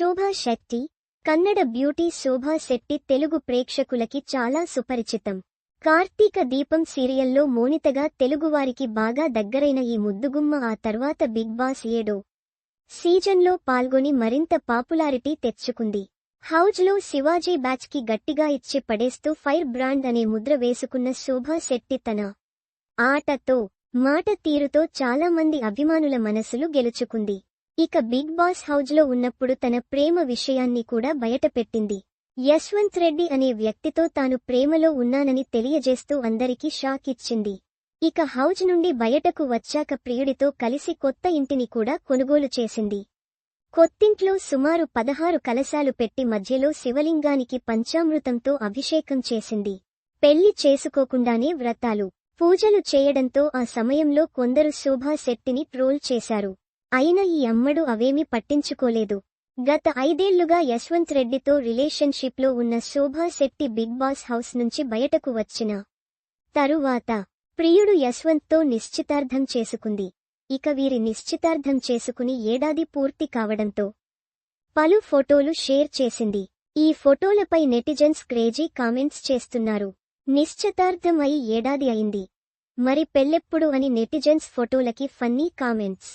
శోభా Shetty Kannada beauty Shobha Shetty Telugu ప్రేక్షకులకి చాలా సుపరిచితం. కార్తీక దీపం సీరియల్లో మోనితగా తెలుగువారికి బాగా దగ్గరైన ఈ ముద్దుగుమ్మ ఆ తర్వాత బిగ్ బాస్ ఏడో సీజన్లో పాల్గొని మరింత పాపులారిటీ తెచ్చుకుంది. హౌజ్లో శివాజీ బ్యాచ్కి గట్టిగా ఇచ్చి పడేస్తూ ఫైర్ బ్రాండ్ అనే ముద్ర వేసుకున్న శోభా శెట్టి తన ఆటతో మాట తీరుతో చాలా మంది అభిమానుల మనసులు గెలుచుకుంది. ఇక బిగ్ బాస్ హౌజ్లో ఉన్నప్పుడు తన ప్రేమ విషయాన్ని కూడా బయటపెట్టింది. యశ్వంత్ రెడ్డి అనే వ్యక్తితో తాను ప్రేమలో ఉన్నానని తెలియజేస్తూ అందరికీ షాక్ ఇచ్చింది. ఇక హౌజ్ నుండి బయటకు వచ్చాక ప్రియుడితో కలిసి కొత్త ఇంటిని కూడా కొనుగోలు చేసింది. కొత్తింట్లో సుమారు పదహారు కలశాలు పెట్టి మధ్యలో శివలింగానికి పంచామృతంతో అభిషేకం చేసింది. పెళ్ళి చేసుకోకుండానే వ్రతాలు పూజలు చేయడంతో ఆ సమయంలో కొందరు శోభా శెట్టిని ట్రోల్ చేశారు. అయినా ఈ అమ్మడు అవేమీ పట్టించుకోలేదు. గత ఐదేళ్ళుగా యశ్వంత్ రెడ్డితో రిలేషన్షిప్లో ఉన్న Shobha Shetty big boss house నుంచి బయటకు వచ్చిన తరువాత ప్రియుడు యశ్వంత్తో నిశ్చితార్థం చేసుకుంది. ఇక వీరి నిశ్చితార్థం చేసుకుని ఏడాది పూర్తి కావడంతో పలు ఫోటోలు షేర్ చేసింది. ఈ ఫోటోలపై నెటిజన్స్ క్రేజీ కామెంట్స్ చేస్తున్నారు. నిశ్చితార్థం అయి ఏడాది అయింది. మరి పెళ్ళెప్పుడు అని నెటిజన్స్ ఫోటోలకి ఫన్నీ కామెంట్స్.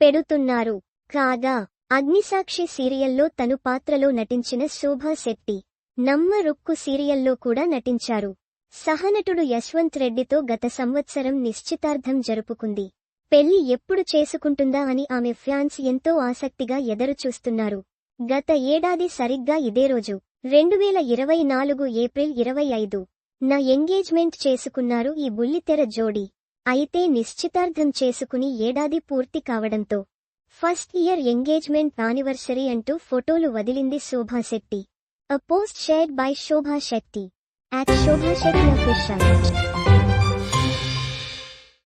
పెడుతున్నారు. కాగా అగ్నిసాక్షి సీరియల్లో తను పాత్రలో నటించిన శోభా శెట్టి నమ్మ రుక్కు సీరియల్లో కూడా నటించారు. సహనటుడు యశ్వంత్ రెడ్డితో గత సంవత్సరం నిశ్చితార్థం జరుపుకుంది. పెళ్ళి ఎప్పుడు చేసుకుంటుందా అని ఆమె ఫ్యాన్స్ ఎంతో ఆసక్తిగా ఎదరుచూస్తున్నారు. గత ఏడాది సరిగ్గా ఇదే రోజు రెండు వేల ఇరవై నాలుగు ఏప్రిల్ ఇరవై ఐదు నా ఎంగేజ్మెంట్ చేసుకున్నారు ఈ బుల్లితెర జోడీ. అయితే నిశ్చితార్థం చేసుకుని ఏడాది పూర్తి కావడంతో ఫస్ట్ ఇయర్ ఎంగేజ్మెంట్ యానివర్సరీ అంటూ ఫోటోలు వదిలింది Shobha Shetty. A post shared by Shobha Shetty. At Shobha Shetty official